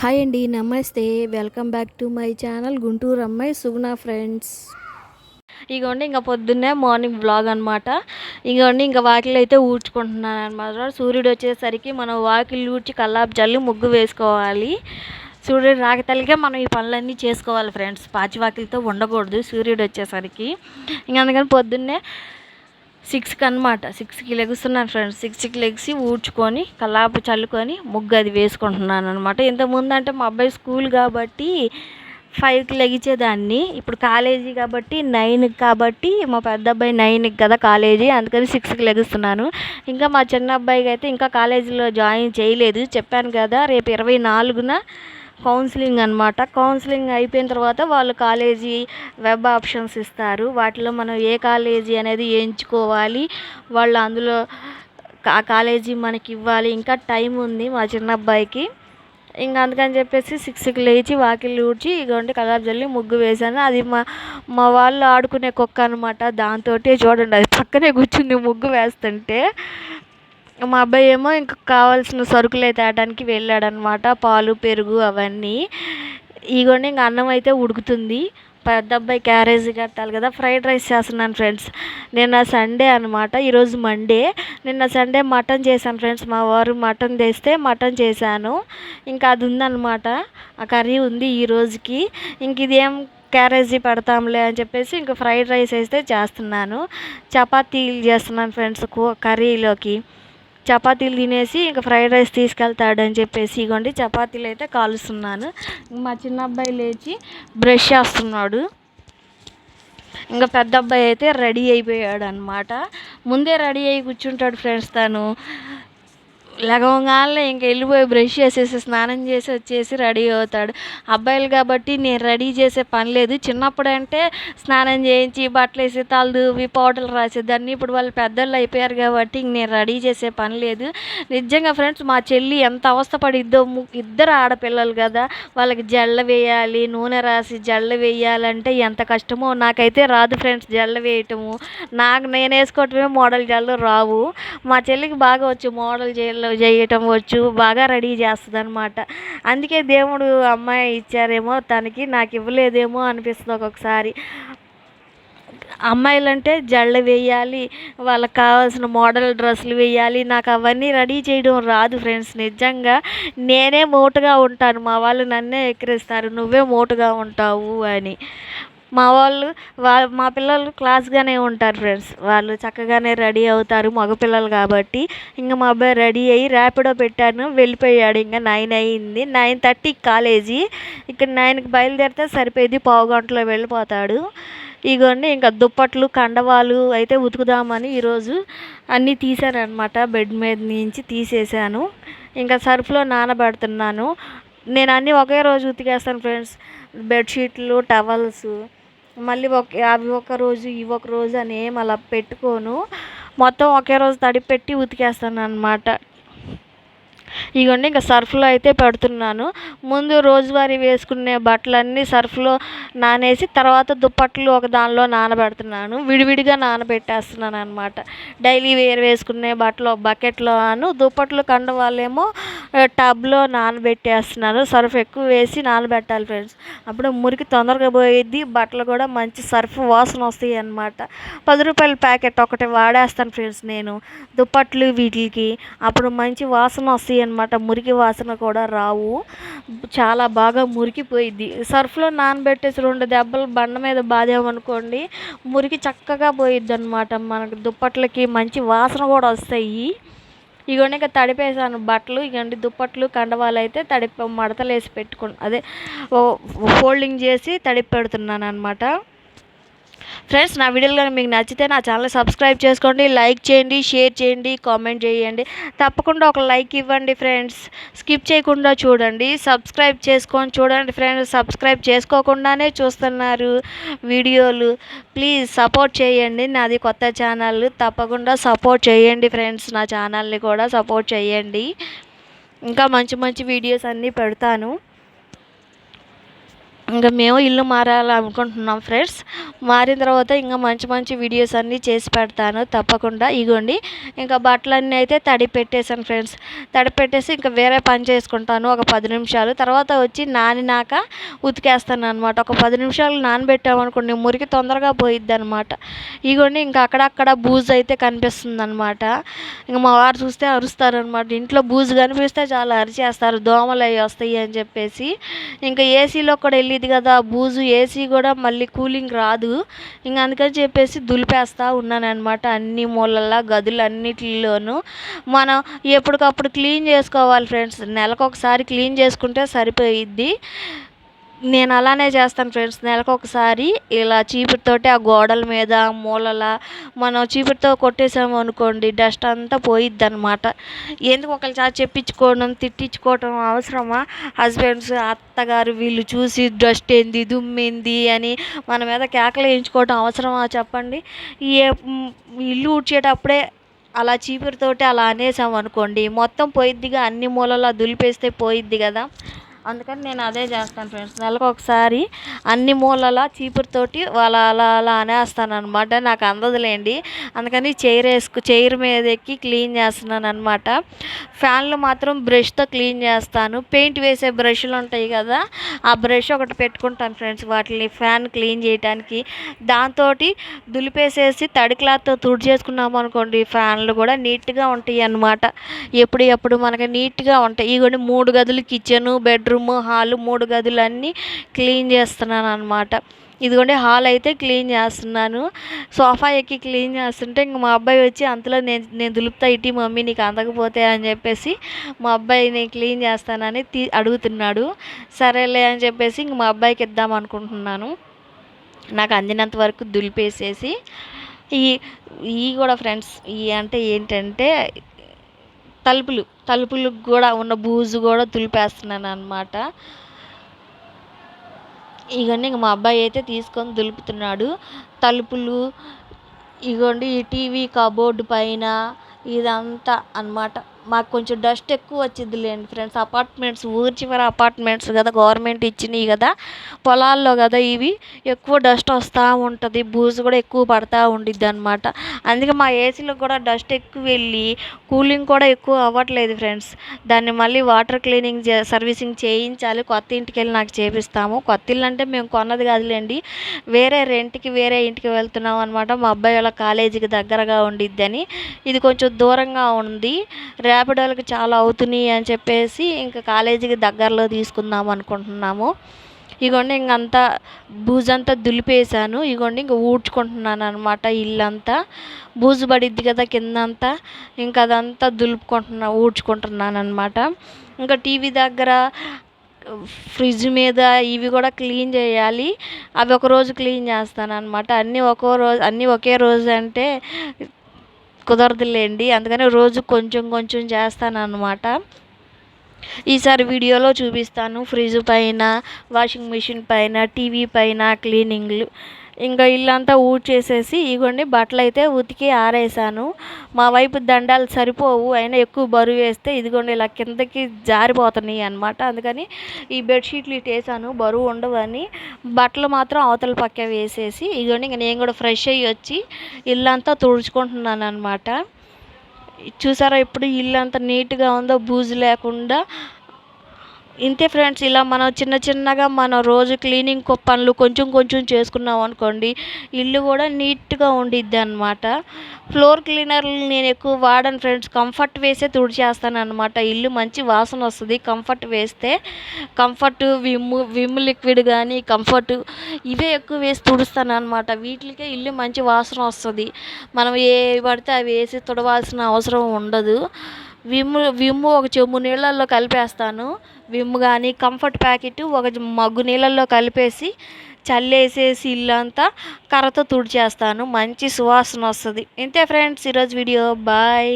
Hi అండి నమస్తే. Welcome back to my channel Guntur అమ్మాయి సుగుణ ఫ్రెండ్స్ ఇగోండి ఇంకా పొద్దున్నే మార్నింగ్ బ్లాగ్ అనమాట ఇగోండి ఇంకా వాకిలు అయితే ఊడ్చుకుంటున్నాను అనమాట సూర్యుడు వచ్చేసరికి మనం వాకిలు ఊడ్చి కల్లాపు జల్లి ముగ్గు వేసుకోవాలి. సూర్యుడు రాకతలిగే మనం ఈ పనులన్నీ చేసుకోవాలి ఫ్రెండ్స్ పాచివాకిలతో ఉండకూడదు సూర్యుడు వచ్చేసరికి. ఇంకా అందుకని పొద్దున్నే సిక్స్కి అనమాట సిక్స్కి లెగుస్తున్నాను ఫ్రెండ్స్ సిక్స్కి లెగిసి ఊడ్చుకొని కల్లాపు చల్లుకొని ముగ్గు అది వేసుకుంటున్నాను అనమాట ఇంతకుముందు అంటే మా అబ్బాయి స్కూల్ కాబట్టి ఫైవ్కి లెగిచేదాన్ని. ఇప్పుడు కాలేజీ కాబట్టి నైన్కి కాబట్టి మా పెద్ద అబ్బాయి నైన్కి కదా కాలేజీ అందుకని సిక్స్కి లెగుస్తున్నాను. ఇంకా మా చిన్న అబ్బాయికి అయితే ఇంకా కాలేజీలో జాయిన్ చేయలేదు. చెప్పాను కదా రేపు ఇరవై నాలుగున కౌన్సిలింగ్ అనమాట కౌన్సిలింగ్ అయిపోయిన తర్వాత వాళ్ళు కాలేజీ వెబ్ ఆప్షన్స్ ఇస్తారు. వాటిలో మనం ఏ కాలేజీ అనేది ఎంచుకోవాలి వాళ్ళు అందులో ఆ కాలేజీ మనకి ఇవ్వాలి. ఇంకా టైం ఉంది మా చిన్న అబ్బాయికి ఇంకా అందుకని చెప్పేసి సిక్స్కి లేచి వాకిలి ఊడ్చి ఇగోండి కలర్ జల్లి ముగ్గు వేశాను. అది మా మా వాళ్ళు ఆడుకునే కుక్క అనమాట దాంతో చూడండి అది పక్కనే కూర్చుంది ముగ్గు వేస్తుంటే. మా అబ్బాయి ఏమో ఇంకా కావాల్సిన సరుకులు తేడానికి వెళ్ళాడనమాట పాలు పెరుగు అవన్నీ. ఇగోండి ఇంకా అన్నం అయితే ఉడుకుతుంది. పెద్ద అబ్బాయి క్యారేజీ కట్టాలి కదా ఫ్రైడ్ రైస్ చేస్తున్నాను ఫ్రెండ్స్. నిన్న సండే అనమాట ఈరోజు మండే. నిన్న సండే మటన్ చేశాను ఫ్రెండ్స్ మా వారు మటన్ తెస్తే మటన్ చేశాను. ఇంకా అది ఉందన్నమాట ఆ కర్రీ ఉంది ఈ రోజుకి. ఇంక ఇదేం క్యారేజీ పెడతాంలే అని చెప్పేసి ఇంకా ఫ్రైడ్ రైస్ వేస్తే చేస్తున్నాను. చపాతీలు చేస్తున్నాను ఫ్రెండ్స్ కర్రీలోకి. చపాతీలు తినేసి ఇంకా ఫ్రైడ్ రైస్ తీసుకెళ్తాడు అని చెప్పేసి ఇగోండి చపాతీలు అయితే కాలుస్తున్నాను మా చిన్న అబ్బాయి లేచి బ్రష్ చేస్తున్నాడు. ఇంకా పెద్ద అబ్బాయి అయితే రెడీ అయిపోయాడు అనమాట ముందే రెడీ అయ్యి కూర్చుంటాడు ఫ్రెండ్స్ తను. లగవగానే ఇంక వెళ్ళిపోయి బ్రష్ చేసేసి స్నానం చేసి వచ్చేసి రెడీ అవుతాడు. అబ్బాయిలు కాబట్టి నేను రెడీ చేసే పని లేదు. చిన్నప్పుడు అంటే స్నానం చేయించి బట్టలు వేసి తల దూవి పౌడర్లు రాసేదాన్ని ఇప్పుడు వాళ్ళు పెద్దోళ్ళు అయిపోయారు కాబట్టి నేను రెడీ చేసే పని లేదు. నిజంగా ఫ్రెండ్స్ మా చెల్లి ఎంత అవస్థపడిద్దో ఇద్దరు ఆడపిల్లలు కదా. వాళ్ళకి జల్ల వేయాలి నూనె రాసి జల్ల వేయాలంటే ఎంత కష్టమో నాకైతే రాదు ఫ్రెండ్స్ జల్ల వేయటము. నాకు నేను వేసుకోవటమే మోడల్ జల్లు రావు. మా చెల్లికి బాగా వచ్చు మోడల్ జల్లు చేయటం వచ్చు బాగా రెడీ చేస్తుంది అనమాట అందుకే దేవుడు అమ్మాయి ఇచ్చారేమో తనకి నాకు ఇవ్వలేదేమో అనిపిస్తుంది ఒక్కొక్కసారి. అమ్మాయిలంటే జళ్ళు వేయాలి వాళ్ళకి కావాల్సిన మోడల్ డ్రెస్సులు వేయాలి నాకు అవన్నీ రెడీ చేయడం రాదు ఫ్రెండ్స్. నిజంగా నేనే మోటుగా ఉంటాను మా వాళ్ళు నన్నే ఎక్కిరిస్తారు నువ్వే మోటుగా ఉంటావు అని. మా వాళ్ళు వా మా పిల్లలు క్లాస్గానే ఉంటారు ఫ్రెండ్స్. వాళ్ళు చక్కగానే రెడీ అవుతారు మగపిల్లలు కాబట్టి. ఇంకా మా అబ్బాయి రెడీ అయ్యి ర్యాపిడో పెట్టాను వెళ్ళిపోయాడు. ఇంకా నైన్ అయ్యింది నైన్ థర్టీకి కాలేజీ. ఇక్కడ నైన్కి బయలుదేరితే సరిపోయింది పావు గంటలో వెళ్ళిపోతాడు. ఇగోండి ఇంకా దుప్పట్లు కండవాలు అయితే ఉతుకుదామని ఈరోజు అన్నీ తీసానమాట బెడ్ మీద నుంచి తీసేసాను ఇంకా సర్ఫ్లో నానబెడుతున్నాను. నేను అన్నీ ఒకే రోజు ఉతికేస్తాను ఫ్రెండ్స్. బెడ్షీట్లు టవల్స్ మళ్ళీ ఒక అవి ఒక రోజు ఇవి ఒక రోజు అని ఏం అలా పెట్టుకోను. మొత్తం ఒకే రోజు తడిపెట్టి ఉతికేస్తాను అనమాట ఇగోండి ఇంకా సర్ఫ్లో అయితే పెడుతున్నాను. ముందు రోజువారీ వేసుకునే బట్టలన్నీ సర్ఫ్లో నానేసి తర్వాత దుప్పట్లు ఒక దానిలో నానబెడుతున్నాను. విడివిడిగా నానబెట్టేస్తున్నాను అనమాట డైలీ వేర్ వేసుకునే బట్టలు బకెట్లో అను దుప్పట్లు కండ వాళ్ళేమో టబ్లో నానబెట్టేస్తున్నాను సర్ఫ్ ఎక్కువ వేసి నానబెట్టాలి ఫ్రెండ్స్. అప్పుడు మురికి తొందరగా పోయేది బట్టలు కూడా మంచి సర్ఫ్ వాసన వస్తాయి అనమాట పది రూపాయల ప్యాకెట్ ఒకటి వాడేస్తాను ఫ్రెండ్స్ నేను. దుప్పట్లు వీటికి అప్పుడు మంచి వాసన వస్తాయి అనమాట మురికి వాసన కూడా రావు. చాలా బాగా మురికిపోయిద్ది. సర్ఫ్లో నానబెట్టేసి రెండు దెబ్బలు బండ మీద బాదామనుకోండి మురికి చక్కగా పోయిద్ది అనమాట మనకు దుప్పట్లకి మంచి వాసన కూడా వస్తాయి. ఇగోండి ఇంకా తడిపేసాను బట్టలు. ఇగండి దుప్పట్లు కండవాలు అయితే తడిపి మడతలు వేసి పెట్టుకుని అదే ఫోల్డింగ్ చేసి తడిపి పెడుతున్నాను అనమాట ఫ్రెండ్స్ నా వీడియోలు కానీ మీకు నచ్చితే నా ఛానల్ సబ్స్క్రైబ్ చేసుకోండి లైక్ చేయండి షేర్ చేయండి కామెంట్ చేయండి. తప్పకుండా ఒక లైక్ ఇవ్వండి ఫ్రెండ్స్ స్కిప్ చేయకుండా చూడండి సబ్స్క్రైబ్ చేసుకొని చూడండి ఫ్రెండ్స్ సబ్స్క్రైబ్ చేసుకోకుండానే చూస్తున్నారు వీడియోలు ప్లీజ్ సపోర్ట్ చేయండి నాది కొత్త ఛానల్ తప్పకుండా సపోర్ట్ చేయండి ఫ్రెండ్స్ నా ఛానల్ని కూడా సపోర్ట్ చేయండి. ఇంకా మంచి మంచి వీడియోస్ అన్నీ పెడతాను. ఇంకా మేము ఇల్లు మారాలి అనుకుంటున్నాం ఫ్రెండ్స్. మారిన తర్వాత ఇంకా మంచి మంచి వీడియోస్ అన్నీ చేసి పెడతాను తప్పకుండా. ఇగోండి. ఇంకా బట్టలన్నీ అయితే తడి పెట్టేశాను ఫ్రెండ్స్. తడి పెట్టేసి ఇంకా వేరే పని చేసుకుంటాను ఒక పది నిమిషాలు. తర్వాత వచ్చి నానినాక ఉతికేస్తాను అనమాట ఒక పది నిమిషాలు నానబెట్టామనుకోండి మురికి తొందరగా పోయిద్ది అనమాట ఇగోండి ఇంకా అక్కడక్కడ బూజు అయితే కనిపిస్తుంది అనమాట ఇంకా మా వారు చూస్తే అరుస్తారనమాట ఇంట్లో బూజు కనిపిస్తే చాలా అరిచేస్తారు దోమలు అవి వస్తాయి అని చెప్పేసి. ఇంకా ఏసీలో కూడా వెళ్ళి ఇది కదా బూజు ఏసీ కూడా మళ్ళీ కూలింగ్ రాదు. ఇంకా అందుకని చెప్పేసి దులిపేస్తూ ఉన్నానమాట అన్ని మూలల్లో గదులు అన్నిటిలోనూ మనం ఎప్పటికప్పుడు క్లీన్ చేసుకోవాలి ఫ్రెండ్స్. నెలకు ఒకసారి క్లీన్ చేసుకుంటే సరిపోయిద్ది. నేను అలానే చేస్తాను ఫ్రెండ్స్. నెలకు ఒకసారి ఇలా చీపురుతోటి ఆ గోడల మీద మూలల మనం చీపురుతో కొట్టేసాము అనుకోండి డస్ట్ అంతా పోయిద్ది అనమాట ఎందుకు ఒకసారి చెప్పించుకోవడం తిట్టించుకోవడం అవసరమా? హస్బెండ్స్ అత్తగారు వీళ్ళు చూసి డస్ట్ ఏంది దుమ్మింది అని మన మీద కేకలు వేయించుకోవడం అవసరమా చెప్పండి? ఏ ఇల్లు ఊడ్చేటప్పుడే అలా చీపురుతోటి అలా అనేసాం అనుకోండి మొత్తం పోయిద్దిగా అన్ని మూలలా దులిపేస్తే పోయిద్ది కదా? అందుకని నేను అదే చేస్తాను ఫ్రెండ్స్ నెలకు ఒకసారి అన్ని మూలల చీపురుతోటి వాళ్ళ అలా అలా అనేస్తాను అనమాట నాకు అందదులేండి. అందుకని చైర్ వేసుకు చైర్ మీద ఎక్కి క్లీన్ చేస్తున్నాను అనమాట ఫ్యాన్లు మాత్రం బ్రష్తో క్లీన్ చేస్తాను. పెయింట్ వేసే బ్రష్లు ఉంటాయి కదా ఆ బ్రష్ ఒకటి పెట్టుకుంటాను ఫ్రెండ్స్ వాటిని ఫ్యాన్ క్లీన్ చేయడానికి దాంతో దులిపేసేసి తడి క్లాత్తో తుడిచేసుకున్నాం అనుకోండి ఫ్యాన్లు కూడా నీట్గా ఉంటాయి అన్నమాట ఎప్పుడు ఎప్పుడు మనకి నీట్గా ఉంటాయి. ఇగోండి మూడు గదులు కిచెను బెడ్ బెడ్రూమ్ హాల్ మూడు గదులు అన్నీ క్లీన్ చేస్తున్నాను అనమాట ఇదిగోండి హాల్ అయితే క్లీన్ చేస్తున్నాను. సోఫా ఎక్కి క్లీన్ చేస్తుంటే ఇంక మా అబ్బాయి వచ్చి అంతలో నేను నేను దులుపుతా ఇటీ మమ్మీ నీకు అందకపోతే అని చెప్పేసి మా అబ్బాయి నేను క్లీన్ చేస్తానని తీ అడుగుతున్నాడు. సరేలే అని చెప్పేసి ఇంక మా అబ్బాయికి ఇద్దాం అనుకుంటున్నాను. నాకు అందినంత వరకు దులిపేసేసి ఈ ఈ కూడా ఫ్రెండ్స్ ఈ అంటే ఏంటంటే తలుపులు తలుపులకు కూడా ఉన్న బూజు కూడా దులిపేస్తున్నాను అనమాట ఇవన్నీ ఇంక మా అబ్బాయి అయితే తీసుకొని దులుపుతున్నాడు. తలుపులు ఇగోండి ఈ టీవీ కబోర్డ్ పైన ఇదంతా అనమాట మాకు కొంచెం డస్ట్ ఎక్కువ వచ్చిద్దిలేండి ఫ్రెండ్స్. అపార్ట్మెంట్స్ ఊరి చివరి అపార్ట్మెంట్స్ కదా గవర్నమెంట్ ఇచ్చినవి కదా పొలాల్లో కదా ఇవి ఎక్కువ డస్ట్ వస్తూ ఉంటుంది బూజు కూడా ఎక్కువ పడతా ఉండిద్ది అనమాట అందుకే మా ఏసీలో కూడా డస్ట్ ఎక్కువ వెళ్ళి కూలింగ్ కూడా ఎక్కువ అవ్వట్లేదు ఫ్రెండ్స్. దాన్ని మళ్ళీ వాటర్ క్లీనింగ్ సర్వీసింగ్ చేయించాలి కొత్త ఇంటికి వెళ్ళి నాకు చేపిస్తాము. కొత్త ఇల్లు అంటే మేము కొన్నది కాదులేండి వేరే రెంట్కి వేరే ఇంటికి వెళ్తున్నాం అనమాట మా అబ్బాయి వాళ్ళ కాలేజీకి దగ్గరగా ఉండిద్దని. ఇది కొంచెం దూరంగా ఉంది. ర్యాపిడోలకి చాలా అవుతున్నాయి అని చెప్పేసి ఇంకా కాలేజీకి దగ్గరలో తీసుకుందాం అనుకుంటున్నాము. ఇగోండి ఇంకంతా బూజంతా దులిపేసాను ఇగోండి ఇంక ఊడ్చుకుంటున్నాను అనమాట ఇల్లంతా. బూజు పడిద్ది కదా కిందంతా. ఇంకా అదంతా దులుపుకుంటున్నా ఊడ్చుకుంటున్నాను అనమాట ఇంకా టీవీ దగ్గర ఫ్రిడ్జ్ మీద ఇవి కూడా క్లీన్ చేయాలి. అవి ఒక రోజు క్లీన్ చేస్తాను అనమాట అన్నీ ఒక్కో రోజు అన్నీ ఒకే రోజు అంటే కుదరదులేండి. అందుకని రోజు కొంచెం కొంచెం చేస్తాను అనమాట ఈసారి వీడియోలో చూపిస్తాను. ఫ్రిడ్జ్ పైన వాషింగ్ మిషన్ పైన టీవీ పైన క్లీనింగ్లు ఇంకా ఇల్లంతా ఊడ్చేసేసి ఇగోండి బట్టలు అయితే ఉతికి ఆరేసాను. మా వైపు దండాలు సరిపోవు అయినా ఎక్కువ బరువు వేస్తే ఇదిగోండి ఇలా కిందకి జారిపోతున్నాయి అనమాట అందుకని ఈ బెడ్షీట్లు ఇటు వేసాను బరువు ఉండవని. బట్టలు మాత్రం అవతల పక్క వేసేసి ఇదిగోండి ఇంకా నేను కూడా ఫ్రెష్ అయ్యి వచ్చి ఇల్లంతా తుడుచుకుంటున్నాను అనమాట చూసారా ఇప్పుడు ఇల్లు అంత నీట్గా ఉందో బూజు లేకుండా ఇంతే ఫ్రెండ్స్ ఇలా మనం చిన్న చిన్నగా మన రోజు క్లీనింగ్ పనులు కొంచెం కొంచెం చేసుకున్నాం అనుకోండి ఇల్లు కూడా నీట్గా ఉండిద్ది అనమాట ఫ్లోర్ క్లీనర్లు నేను ఎక్కువ వాడను ఫ్రెండ్స్ కంఫర్ట్ వేసే తుడిచేస్తాను అనమాట ఇల్లు మంచి వాసన వస్తుంది కంఫర్ట్ వేస్తే కంఫర్ట్ విమ్ విమ్ లిక్విడ్ కానీ కంఫర్ట్ ఇవే ఎక్కువ వేసి తుడుస్తాను అనమాట వీటికే ఇల్లు మంచి వాసన వస్తుంది. మనం ఏ పడితే అవి వేసి తుడవాల్సిన అవసరం ఉండదు. విమ్ విమ్ ఒక చెంబు నీళ్ళల్లో కలిపేస్తాను. విమ్ కానీ కంఫర్ట్ ప్యాకెట్ ఒక మగ్గు నీళ్ళల్లో కలిపేసి చల్లేసేసి ఇల్లంతా కర్రతో తుడిచేస్తాను. మంచి సువాసన వస్తుంది. ఇంతే ఫ్రెండ్స్ ఈరోజు వీడియో బాయ్